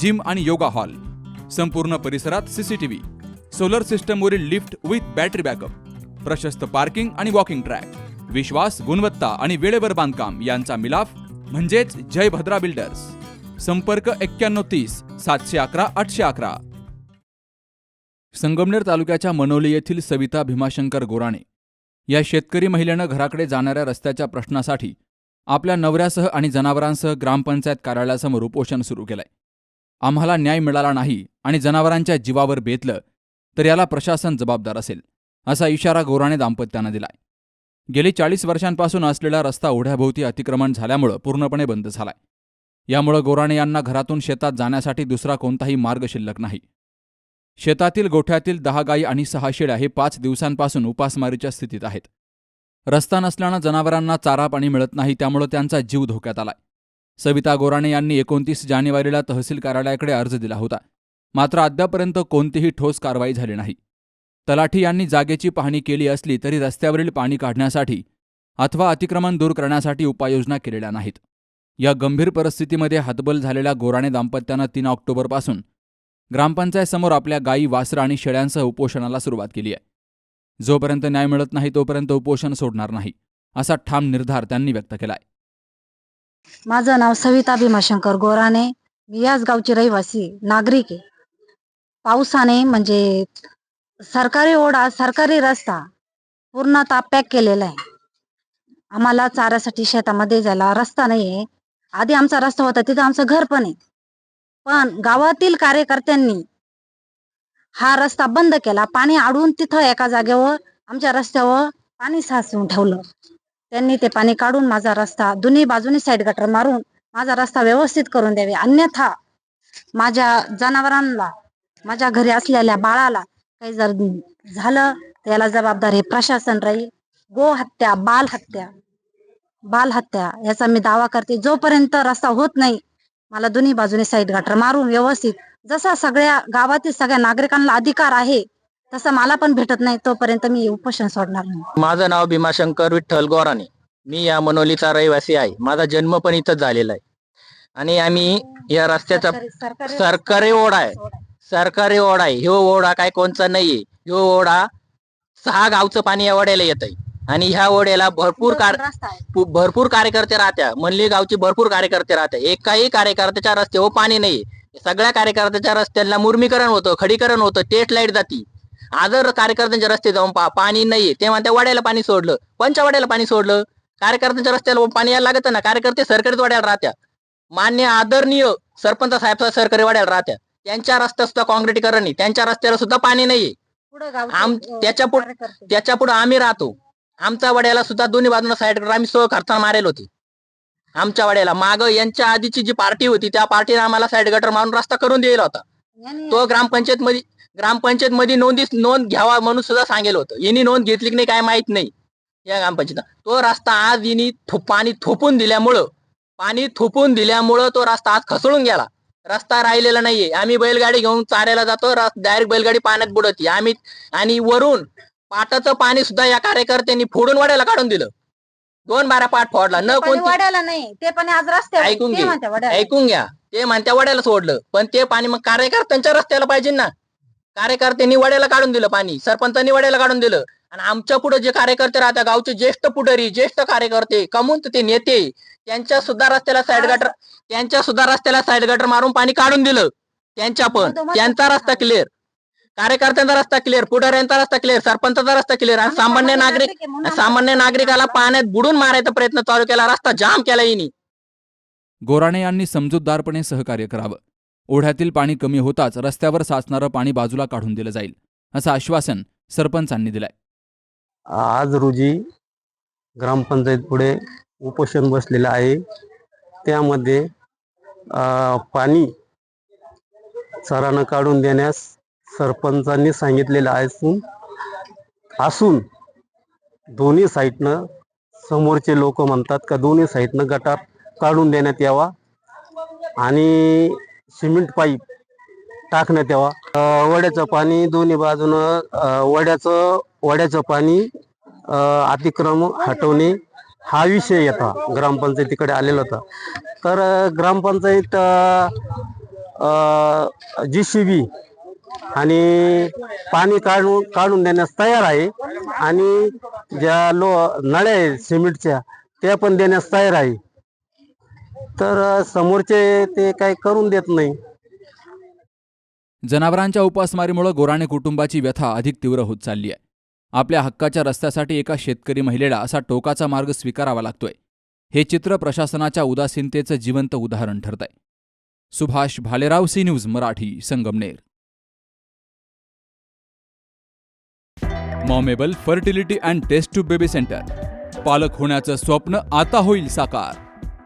Gym आणि yoga hall. संपूर्ण परिसरात सीसीटीव्ही सोलर सिस्टमवरील लिफ्ट विथ बॅटरी बॅकअप. प्रशस्त पार्किंग आणि वॉकिंग ट्रॅक. विश्वास गुणवत्ता आणि वेळेवर बांधकाम यांचा मिलाफ म्हणजेच जय भद्रा बिल्डर्स. संपर्क एक्क्याण्णव तीस सातशे अकरा आठशे अकरा. संगमनेर तालुक्याच्या मनोली येथील सविता भीमाशंकर गोराणे या शेतकरी महिलेनं घराकडे जाणाऱ्या रस्त्याच्या प्रश्नासाठी आपल्या नवऱ्यासह आणि जनावरांसह ग्रामपंचायत कार्यालयासमोर उपोषण सुरू केलंय. आम्हाला न्याय मिळाला नाही आणि जनावरांच्या जीवावर बेतलं तर याला प्रशासन जबाबदार असेल असा इशारा गोराणे दाम्पत्यानं दिलाय. गेली चाळीस वर्षांपासून असलेला रस्ता ओढ्याभोवती अतिक्रमण झाल्यामुळं पूर्णपणे बंद झालाय. यामुळं गोराणे यांना घरातून शेतात जाण्यासाठी दुसरा कोणताही मार्ग शिल्लक नाही. शेतातील गोठ्यातील दहा गायी आणि सहा शेळ्या हे पाच दिवसांपासून उपासमारीच्या स्थितीत आहेत. रस्ता नसल्यानं जनावरांना चारा पाणी मिळत नाही त्यामुळं त्यांचा जीव धोक्यात आलाय. सविता गोराणे यांनी एकोणतीस जानेवारीला तहसील कार्यालयाकडे अर्ज दिला होता. मात्र अद्यापर्यंत कोणतीही ठोस कारवाई झाली नाही. तलाठी यांनी जागेची पाहणी केली असली तरी रस्त्यावरील पाणी काढण्यासाठी अथवा अतिक्रमण दूर करण्यासाठी उपाययोजना केलेल्या नाहीत. या गंभीर परिस्थितीमध्ये हतबल झालेल्या गोराणे दाम्पत्यानं तीन ऑक्टोबरपासून ग्रामपंचायतसमोर आपल्या गायी वासरं आणि शेळ्यांसह उपोषणाला सुरुवात केली आहे. जोपर्यंत न्याय मिळत नाही तोपर्यंत उपोषण सोडणार नाही असा ठाम निर्धार त्यांनी व्यक्त केलाय. माझं नाव सविता भीमाशंकर गोराने. मी याच गावची रहिवासी नागरिक आहे. पावसाने म्हणजे सरकारी ओढा सरकारी रस्ता पूर्ण पॅक केलेला आहे. आम्हाला चाऱ्यासाठी शेतामध्ये जायला रस्ता नाही आहे. आधी आमचा रस्ता होता तिथं आमचं घर पण आहे. पण गावातील कार्यकर्त्यांनी हा रस्ता बंद केला. पाणी अडून तिथं एका जागेवर आमच्या रस्त्यावर पाणी साचवून ठेवलं. त्यांनी ते पाणी काढून माझा रस्ता दोन्ही बाजूनी साईड गटर मारून माझा रस्ता व्यवस्थित करून द्यावे. अन्यथा माझ्या जनावरांना माझ्या घरी असलेल्या बाळाला काही जर झालं तर याला जबाबदार हे प्रशासन राहील. गो हत्या बाल हत्या बाल हत्या याचा मी दावा करते. जोपर्यंत रस्ता होत नाही मला दोन्ही बाजूने साईड गटर मारून व्यवस्थित जसा सगळ्या गावातील सगळ्या नागरिकांना अधिकार आहे तसं मला पण भेटत नाही तोपर्यंत मी उपोषण सोडणार नाही. माझं नाव भीमाशंकर विठ्ठल गोराणे मी या मनोलीचा रहिवासी आहे. माझा जन्म पण इथंच झालेला आहे. आणि आम्ही या रस्त्याचा सरकारी- ओढा आहे. सरकारी ओढा आहे. ह्यो ओढा काय कोणचा नाहीये. ह्यो ओढा सहा गावचं पाणी या ओढ्याला येत आहे आणि ह्या ओढ्याला भरपूर कार रस्ता आहे. पु- भरपूर कार्यकर्ते राहत्या. मनली गावचे भरपूर कार्यकर्ते राहत्या. एकाही कार्यकर्त्याच्या रस्त्यावर पाणी नाही सगळ्या कार्यकर्त्याच्या रस्त्यांना मुर्मीकरण होतं खडीकरण होतं टेट लाइट जाती. आजर कार्यकर्त्यांच्या रस्ते जाऊन पहा पाणी नाहीये. तेव्हा त्या वाड्याला पाणी सोडलं. पंच्या वाड्याला पाणी सोडलं? कार्यकर्त्यांच्या रस्त्याला पाणी यायला लागत ना. कार्यकर्ते सरकारी वाड्याला राहत्या. मान्य आदरणीय सरपंच साहेब सरकारी वाड्याला राहत्या. त्यांच्या रस्त्यात सुद्धा काँक्रिटीकरण नाही त्यांच्या रस्त्याला सुद्धा पाणी नाहीये. आम- त्याच्या पुढ-. त्याच्या पुढे आम्ही राहतो. आमच्या वाड्याला सुद्धा दोन्ही बाजूला साईड आम्ही सोय खर्चाला मारेल होती. आमच्या वाड्याला. माग यांच्या आधीची जी पार्टी होती त्या पार्टीने आम्हाला साईड गटर मारून रस्ता करून दिला होता. तो ग्रामपंचायत मध्ये ग्रामपंचायत मध्ये नोंदी नोंद घ्यावा म्हणून सुद्धा सांगेल होतं. यांनी नोंद घेतली की नाही काय माहीत नाही. या ग्रामपंचायत तो रस्ता आज यांनी पाणी थोपून दिल्यामुळं पाणी थोपून दिल्यामुळं तो रस्ता आज खसळून गेला. रस्ता राहिलेला नाहीये. आम्ही बैलगाडी घेऊन चाऱ्याला जातो. डायरेक्ट बैलगाडी पाण्यात बुडती आम्ही आणि वरून पाटाचं पाणी सुद्धा या कार्यकर्त्यांनी फोडून वाड्याला काढून दिलं. दोन बारा पाठ फोडला. न कोणती वाड्याला नाही. ते पण आज रस्त्यावर ऐकून ते घे. म्हणते वाड्याला. ऐकून घ्या. ते म्हणत्या वड्याला सोडलं. पण ते पाणी मग कार्यकर्त्यांच्या रस्त्याला पाहिजे ना. कार्यकर्त्यांनी वड्याला काढून दिलं पाणी सरपंचांनी वड्याला काढून दिलं. आणि आमच्या पुढे जे कार्यकर्ते राहतात गावचे ज्येष्ठ पुढारी ज्येष्ठ कार्यकर्ते कमून ते नेते त्यांच्या सुद्धा रस्त्याला साईड गटर त्यांच्या सुद्धा रस्त्याला साईड गटर मारून पाणी काढून दिलं. त्यांच्या पण. त्यांचा रस्ता क्लिअर कार्यकर्त्यांचा रस्ता क्लिअर पुढाऱ्यांचा रस्ता क्लिअर सरपंचाचा रस्ता क्लिअर आणि सामान्य नागरिक सामान्य नागरिकाला पाण्यात बुडून मारायचा प्रयत्न चालू केला रस्ता जाम केला येईनी गोराणे यांनी समजूतदारपणे सहकार्य करावं. ओढ्यातील पाणी कमी होताच रस्त्यावर साचणारं पाणी बाजूला काढून दिलं जाईल असं आश्वासन सरपंचांनी दिलंय. आज रोजी ग्रामपंचायत पुढे उपोषण बसलेलं आहे. त्यामध्ये पाणी चरानं काढून देण्यास सरपंचांनी सांगितलेलं असून असून दोन्ही साईडनं समोरचे लोक म्हणतात का दोन्ही साईडनं गटार काढून देण्यात यावा. आणि सिमेंट पाईप टाकण्यात यावा. वड्याचं पाणी दोन्ही बाजूनं वड्याचं वड्याचं पाणी अतिक्रम हटवणे हा विषय येता. ग्रामपंचायतीकडे आलेला होता. तर ग्रामपंचायत जी सी बी आणि पाणी काढून काढून देण्यास तयार आहे आणि ज्या लो नळ्या आहेत सिमेंटच्या त्या पण देण्यास तयार आहे. तर समोरचे ते काही करून देत नाही. जनावरांच्या उपासमारीमुळे गोराणे कुटुंबाची व्यथा अधिक तीव्र होत चालली आहे. आपल्या हक्काच्या रस्त्यासाठी एका शेतकरी महिलेला असा टोकाचा मार्ग स्वीकारावा लागतोय. हे चित्र प्रशासनाच्या उदासीनतेचं जिवंत उदाहरण ठरतंय. Subhash Bhalerao C news Marathi Sangamner. Momable fertility and test tube baby centre. पालक होण्याचं स्वप्न आता होईल साकार.